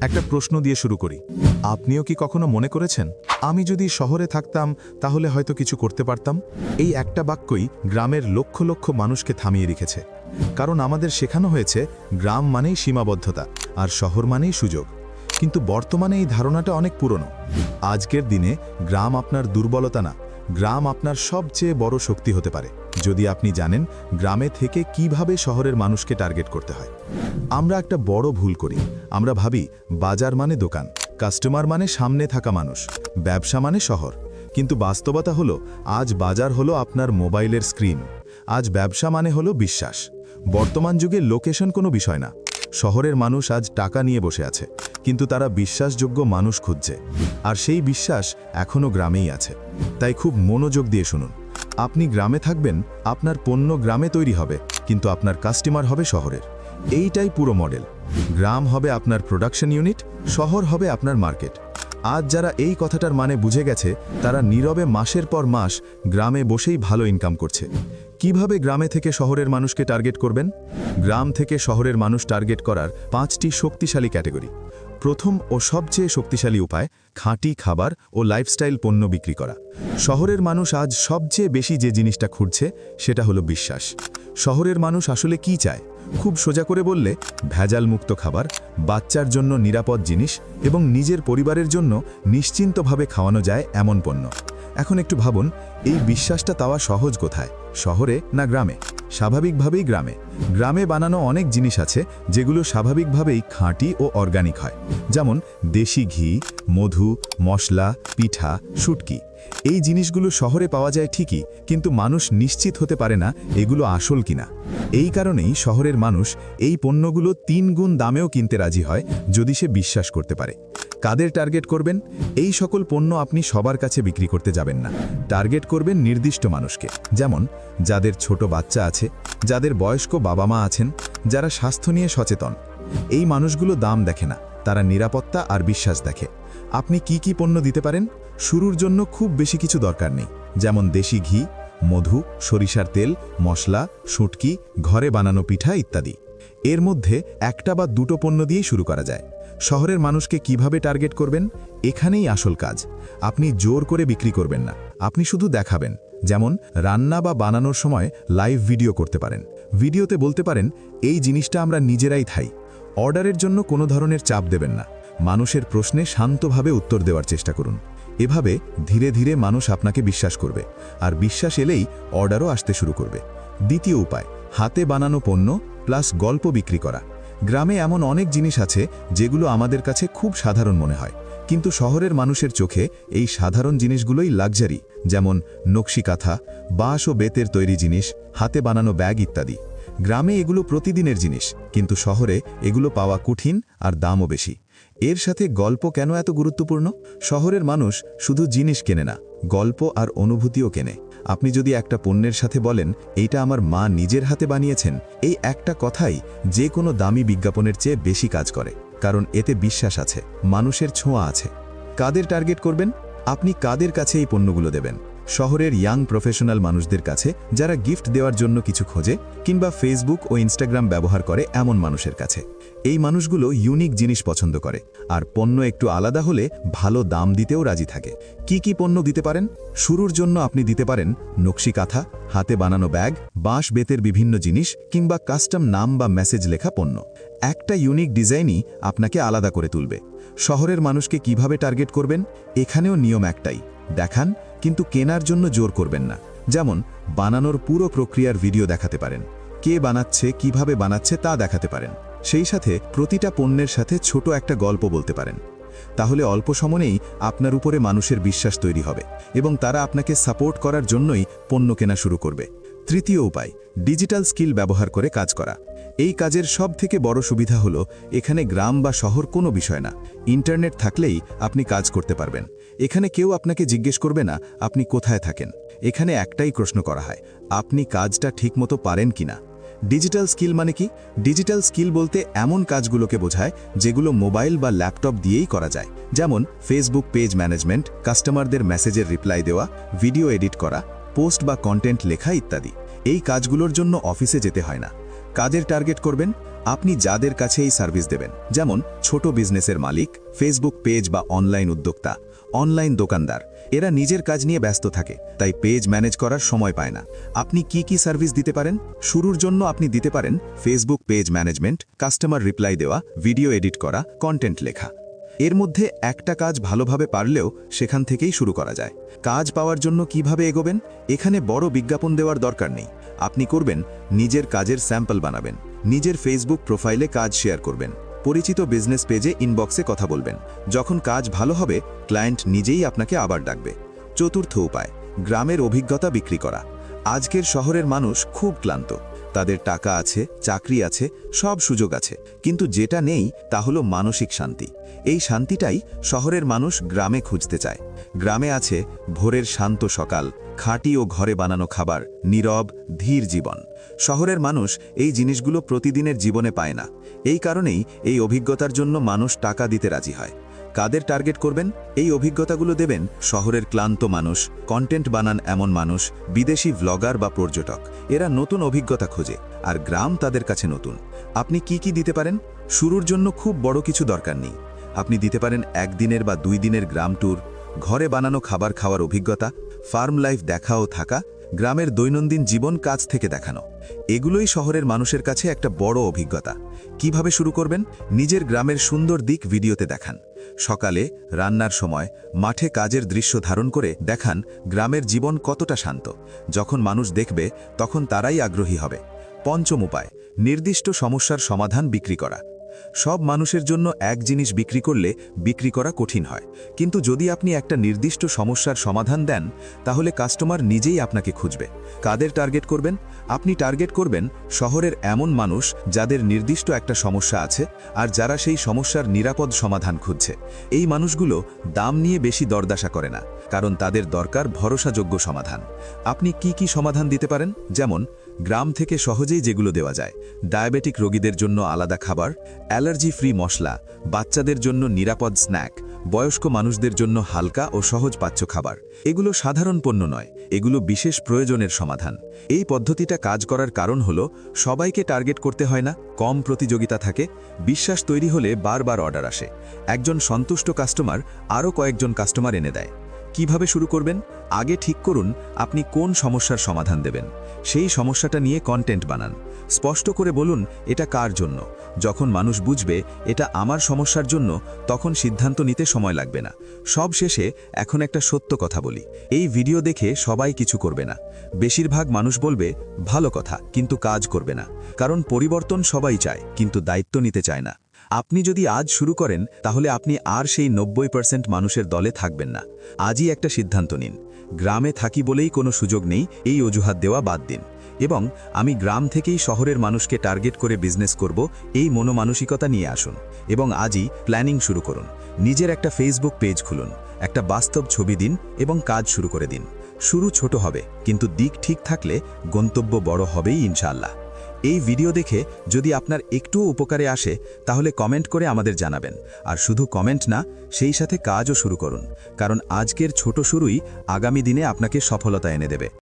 একটা প্রশ্ন দিয়ে শুরু করি। আপনিও কি কখনো মনে করেছেন, আমি যদি শহরে থাকতাম, তাহলে হয়তো কিছু করতে পারতাম? এই একটা বাক্যই গ্রামের লক্ষ লক্ষ মানুষকে থামিয়ে রেখেছে। কারণ আমাদের শেখানো হয়েছে, গ্রাম মানেই সীমাবদ্ধতা, আর শহর মানেই সুযোগ। কিন্তু বর্তমানে এই ধারণাটা অনেক পুরনো। আজকের দিনে গ্রাম আপনার দুর্বলতা না, গ্রাম আপনার সবচেয়ে বড় শক্তি হতে পারে। যদি আপনি জানেন গ্রামে থেকে কীভাবে শহরের মানুষকে টার্গেট করতে হয়। আমরা একটা বড় ভুল করি। আমরা ভাবি, বাজার মানে দোকান, কাস্টমার মানে সামনে থাকা মানুষ, ব্যবসা মানে শহর। কিন্তু বাস্তবতা হলো, আজ বাজার হলো আপনার মোবাইলের স্ক্রিন, আজ ব্যবসা মানে হলো বিশ্বাস। বর্তমান যুগে লোকেশন কোনো বিষয় না। শহরের মানুষ আজ টাকা নিয়ে বসে আছে, কিন্তু তারা বিশ্বাসযোগ্য মানুষ খুঁজছে। আর সেই বিশ্বাস এখনও গ্রামেই আছে। তাই খুব মনোযোগ দিয়ে শুনুন। আপনি গ্রামে থাকবেন, আপনার পণ্য গ্রামে তৈরি হবে, কিন্তু আপনার কাস্টমার হবে শহরের। এইটাই পুরো মডেল গ্রাম হবে আপনার প্রোডাকশন ইউনিট শহর হবে আপনার মার্কেট আজ যারা এই কথাটার মানে বুঝে গেছে, তারা নীরবে মাসের পর মাস গ্রামে বসেই ভালো ইনকাম করছে। কীভাবে গ্রামে থেকে শহরের মানুষকে টার্গেট করবেন? গ্রাম থেকে শহরের মানুষ টার্গেট করার পাঁচটি শক্তিশালী ক্যাটেগরি প্রথম ও সবচেয়ে শক্তিশালী উপায় খাঁটি খাবার ও লাইফস্টাইল পণ্য বিক্রি করা। শহরের মানুষ আজ সবচেয়ে বেশি যে জিনিসটা খুঁজছে সেটা হলো বিশ্বাস। শহরের মানুষ আসলে কি চায়? খুব সোজা করে বললে ভেজাল মুক্ত খাবার, বাচ্চার জন্য নিরাপদ জিনিস এবং নিজের পরিবারের জন্য নিশ্চিন্তভাবে খাওয়ানো যায় এমন পণ্য। এখন একটু ভাবুন, এই বিশ্বাসটা তাওয়া সহজ কোথায়? শহরে না গ্রামে? স্বাভাবিকভাবেই গ্রামে। গ্রামে বানানো অনেক জিনিস আছে, যেগুলো স্বাভাবিকভাবেই খাঁটি ও অর্গানিক হয়। যেমন দেশি ঘি, মধু, মশলা, পিঠা, শুটকি। এই জিনিসগুলো শহরে পাওয়া যায় ঠিকই, কিন্তু মানুষ নিশ্চিত হতে পারে না এগুলো আসল কিনা। এই কারণেই শহরের মানুষ এই পণ্যগুলো তিন গুণ দামেও কিনতে রাজি হয়, যদি সে বিশ্বাস করতে পারে। কাদের টার্গেট করবেন? এই সকল পণ্য আপনি সবার কাছে বিক্রি করতে যাবেন না। টার্গেট করবেন নির্দিষ্ট মানুষকে। যেমন, যাদের ছোট বাচ্চা আছে, যাদের বয়স্ক বাবা মা আছেন, যারা স্বাস্থ্য নিয়ে সচেতন। এই মানুষগুলো দাম দেখে না, তারা নিরাপত্তা আর বিশ্বাস দেখে। আপনি কি কি পণ্য দিতে পারেন? শুরুর জন্য খুব বেশি কিছু দরকার নেই। যেমন দেশি ঘি, মধু, সরিষার তেল, মশলা, শুটকি, ঘরে বানানো পিঠা ইত্যাদি। এর মধ্যে একটা বা দুটো পণ্য দিয়েই শুরু করা যায়। শহরের মানুষকে কীভাবে টার্গেট করবেন, এখানেই আসল কাজ। আপনি জোর করে বিক্রি করবেন না। আপনি শুধু দেখাবেন, যেমন রান্না বা বানানোর সময় লাইভ ভিডিও করতে পারেন। ভিডিওতে বলতে পারেন, এই জিনিসটা আমরা নিজেরাই থাই অর্ডারের জন্য কোনো ধরনের চাপ দেবেন না। মানুষের প্রশ্নে শান্তভাবে উত্তর দেওয়ার চেষ্টা করুন। এভাবে ধীরে ধীরে মানুষ আপনাকে বিশ্বাস করবে, আর বিশ্বাস এলেই অর্ডারও আসতে শুরু করবে। দ্বিতীয় উপায়, হাতে বানানো পণ্য প্লাস গল্প বিক্রি করা। গ্রামে এমন অনেক জিনিস আছে যেগুলো আমাদের কাছে খুব সাধারণ মনে হয়। কিন্তু শহরের মানুষের চোখে এই সাধারণ জিনিসগুলোই লাক্সারি, যেমন নকশি কাঁথা বাঁশ ও বেতের তৈরি জিনিস, হাতে বানানো ব্যাগ ইত্যাদি। গ্রামে এগুলো প্রতিদিনের জিনিস, কিন্তু শহরে এগুলো পাওয়া কঠিন আর দামও বেশি। এর সাথে গল্প কেন এত গুরুত্বপূর্ণ? শহরের মানুষ শুধু জিনিস কেনে না, গল্প আর অনুভূতিও কেনে। আপনি যদি একটা পণ্যের সাথে বলেন, এইটা আমার মা নিজের হাতে বানিয়েছেন, এই একটা কথাই যে কোনো দামি বিজ্ঞাপনের চেয়ে বেশি কাজ করে, কারণ এতে বিশ্বাস আছে, মানুষের ছোঁয়া আছে। কাদের টার্গেট করবেন? আপনি কাদের কাছে এই পণ্যগুলো দেবেন? শহরের ইয়াং প্রফেশনাল মানুষদের কাছে যারা গিফট দেওয়ার জন্য কিছু খোঁজে কিংবা ফেসবুক ও ইনস্টাগ্রাম ব্যবহার করে এমন মানুষের কাছে। এই মানুষগুলো ইউনিক জিনিস পছন্দ করে, আর পণ্য একটু আলাদা হলে ভালো দাম দিতেও রাজি থাকে। কি কি পণ্য দিতে পারেন? শুরুর জন্য আপনি দিতে পারেন নকশি কাঁথা হাতে বানানো ব্যাগ, বাঁশ বেতের বিভিন্ন জিনিস কিংবা কাস্টম নাম বা মেসেজ লেখা পণ্য। একটা ইউনিক ডিজাইনই আপনাকে আলাদা করে তুলবে। শহরের মানুষকে কীভাবে টার্গেট করবেন? এখানেও নিয়ম একটাই, দেখান কিন্তু কেনার জন্য জোর করবেন না। যেমন, বানানোর পুরো প্রক্রিয়ার ভিডিও দেখাতে পারেন। কে বানাচ্ছে, কীভাবে বানাচ্ছে তা দেখাতে পারেন। সেই সাথে প্রতিটা পণ্যের সাথে ছোট একটা গল্প বলতে পারেন। তাহলে অল্প সময়েই আপনার উপরে মানুষের বিশ্বাস তৈরি হবে এবং তারা আপনাকে সাপোর্ট করার জন্যই পণ্য কেনা শুরু করবে। তৃতীয় উপায়, ডিজিটাল স্কিল ব্যবহার করে কাজ করা। এই কাজের সব থেকে বড় সুবিধা হলো, এখানে গ্রাম বা শহর কোনো বিষয় না। ইন্টারনেট থাকলেই আপনি কাজ করতে পারবেন। এখানে কেউ আপনাকে জিজ্ঞেস করবে না, আপনি কোথায় থাকেন। এখানে একটাই প্রশ্ন করা হয়, আপনি কাজটা ঠিকমতো পারেন কিনা ডিজিটাল স্কিল মানে কি? ডিজিটাল স্কিল বলতে এমন কাজগুলোকে বোঝায়, যেগুলো মোবাইল বা ল্যাপটপ দিয়েই করা যায়। যেমন ফেসবুক পেজ ম্যানেজমেন্ট কাস্টমারদের মেসেজের রিপ্লাই দেওয়া ভিডিও এডিট করা পোস্ট বা কন্টেন্ট লেখা ইত্যাদি। এই কাজগুলোর জন্য অফিসে যেতে হয় না। কাদের টার্গেট করবেন, আপনি যাদের কাছে এই সার্ভিস দেবেন। যেমন, ছোট বিজনেসের মালিক ফেসবুক পেজ বা অনলাইন উদ্যোক্তা। অনলাইন দোকানদার। এরা নিজের কাজ নিয়ে ব্যস্ত থাকে, তাই পেজ ম্যানেজ করার সময় পায় না। আপনি কি কি সার্ভিস দিতে পারেন? শুরুর জন্য আপনি দিতে পারেন Facebook page management, customer reply দেওয়া, ভিডিও এডিট করা, কন্টেন্ট লেখা। এর মধ্যে একটা কাজ ভালোভাবে পারলেও সেখান থেকেই শুরু করা যায়। কাজ পাওয়ার জন্য কীভাবে এগোবেন? এখানে বড় বিজ্ঞাপন দেওয়ার দরকার নেই। আপনি করবেন, নিজের কাজের স্যাম্পল বানাবেন, নিজের ফেসবুক প্রোফাইলে কাজ শেয়ার করবেন। পরিচিত বিজনেস পেজে ইনবক্সে কথা বলবেন। যখন কাজ ভালো হবে ক্লায়েন্ট নিজেই আপনাকে আবার ডাকবে। চতুর্থ উপায়, গ্রামের অভিজ্ঞতা বিক্রি করা। আজকের শহরের মানুষ খুব ক্লান্ত। তাদের টাকা আছে, চাকরি আছে, সব সুযোগ আছে। কিন্তু যেটা নেই, তা হলো মানসিক শান্তি। এই শান্তিটাই শহরের মানুষ গ্রামে খুঁজতে চায়। গ্রামে আছে, ভোরের শান্ত সকাল খাঁটি ও ঘরে বানানো খাবার, নীরব, ধীর জীবন। শহরের মানুষ এই জিনিসগুলো প্রতিদিনের জীবনে পায় না। এই কারণেই এই অভিজ্ঞতার জন্য মানুষ টাকা দিতে রাজি হয়। কাদের টার্গেট করবেন? এই অভিজ্ঞতাগুলো দেবেন শহরের ক্লান্ত মানুষ, কন্টেন্ট বানান এমন মানুষ, বিদেশি ভ্লগার বা পর্যটক। এরা নতুন অভিজ্ঞতা খোঁজে, আর গ্রাম তাদের কাছে নতুন। আপনি কি কি দিতে পারেন? শুরুর জন্য খুব বড় কিছু দরকার নেই। আপনি দিতে পারেন একদিনের বা দুই দিনের গ্রাম ট্যুর ঘরে বানানো খাবার খাওয়ার অভিজ্ঞতা ফার্ম লাইফ দেখা ও থাকা, গ্রামের দৈনন্দিন জীবন কাজ থেকে দেখানো। এগুলোই শহরের মানুষের কাছে একটা বড় অভিজ্ঞতা। কীভাবে শুরু করবেন? নিজের গ্রামের সুন্দর দিক ভিডিওতে দেখান। সকালে, রান্নার সময়, মাঠে কাজের দৃশ্য ধারণ করে দেখান গ্রামের জীবন কতটা শান্ত। যখন মানুষ দেখবে, তখন তারাই আগ্রহী হবে। পঞ্চম উপায়, নির্দিষ্ট সমস্যার সমাধান বিক্রি করা। সব মানুষের জন্য এক জিনিস বিক্রি করলে বিক্রি করা কঠিন হয়। কিন্তু যদি আপনি একটা নির্দিষ্ট সমস্যার সমাধান দেন, তাহলে কাস্টমার নিজেই আপনাকে খুঁজবে। কাদের টার্গেট করবেন? আপনি টার্গেট করবেন শহরের এমন মানুষ যাদের নির্দিষ্ট একটা সমস্যা আছে আর যারা সেই সমস্যার নিরাপদ সমাধান খুঁজছে। এই মানুষগুলো দাম নিয়ে বেশি দরদাসা করে না, কারণ তাদের দরকার ভরসাযোগ্য সমাধান। আপনি কি কি সমাধান দিতে পারেন? যেমন গ্রাম থেকে সহজেই যেগুলো দেওয়া যায়। ডায়াবেটিক রোগীদের জন্য আলাদা খাবার অ্যালার্জি ফ্রি মশলা, বাচ্চাদের জন্য নিরাপদ স্ন্যাক, বয়স্ক মানুষদের জন্য হালকা ও সহজ পাচ্য খাবার। এগুলো সাধারণ পণ্য নয়, এগুলো বিশেষ প্রয়োজনের সমাধান। এই পদ্ধতিটা কাজ করার কারণ হলো, সবাইকে টার্গেট করতে হয় না, কম প্রতিযোগিতা থাকে, বিশ্বাস তৈরি হলে বারবার অর্ডার আসে। একজন সন্তুষ্ট কাস্টমার আরও কয়েকজন কাস্টমার এনে দেয়। কীভাবে শুরু করবেন? আগে ঠিক করুন আপনি কোন সমস্যার সমাধান দেবেন। সেই সমস্যাটা নিয়ে কন্টেন্ট বানান। স্পষ্ট করে বলুন, এটা কার জন্য? যখন মানুষ বুঝবে এটা আমার সমস্যার জন্য, তখন সিদ্ধান্ত নিতে সময় লাগবে না। সব শেষে এখন একটা সত্য কথা বলি। এই ভিডিও দেখে সবাই কিছু করবে না। বেশিরভাগ মানুষ বলবে, ভালো কথা, কিন্তু কাজ করবে না। কারণ পরিবর্তন সবাই চায়, কিন্তু দায়িত্ব নিতে চায় না। আপনি যদি আজ শুরু করেন, তাহলে আপনি আর সেই নব্বই পার্সেন্ট মানুষের দলে থাকবেন না। আজই একটা সিদ্ধান্ত নিন। গ্রামে থাকি বলেই কোনো সুযোগ নেই, এই অজুহাত দেওয়া বাদ দিন। এবং আমি গ্রাম থেকেই শহরের মানুষকে টার্গেট করে বিজনেস করব, এই মনোমানসিকতা নিয়ে আসুন। এবং আজই প্ল্যানিং শুরু করুন। নিজের একটা ফেসবুক পেজ খুলুন, একটা বাস্তব ছবি দিন এবং কাজ শুরু করে দিন। শুরু ছোট হবে, কিন্তু দিক ঠিক থাকলে গন্তব্য বড় হবেই ইনশাআল্লাহ। এই ভিডিও দেখে যদি আপনার একটুও উপকারে আসে, তাহলে কমেন্ট করে আমাদের জানাবেন। আর শুধু কমেন্ট না, সেই সাথে কাজও শুরু করুন। কারণ আজকের ছোট শুরুই আগামী দিনে আপনাকে সফলতা এনে দেবে।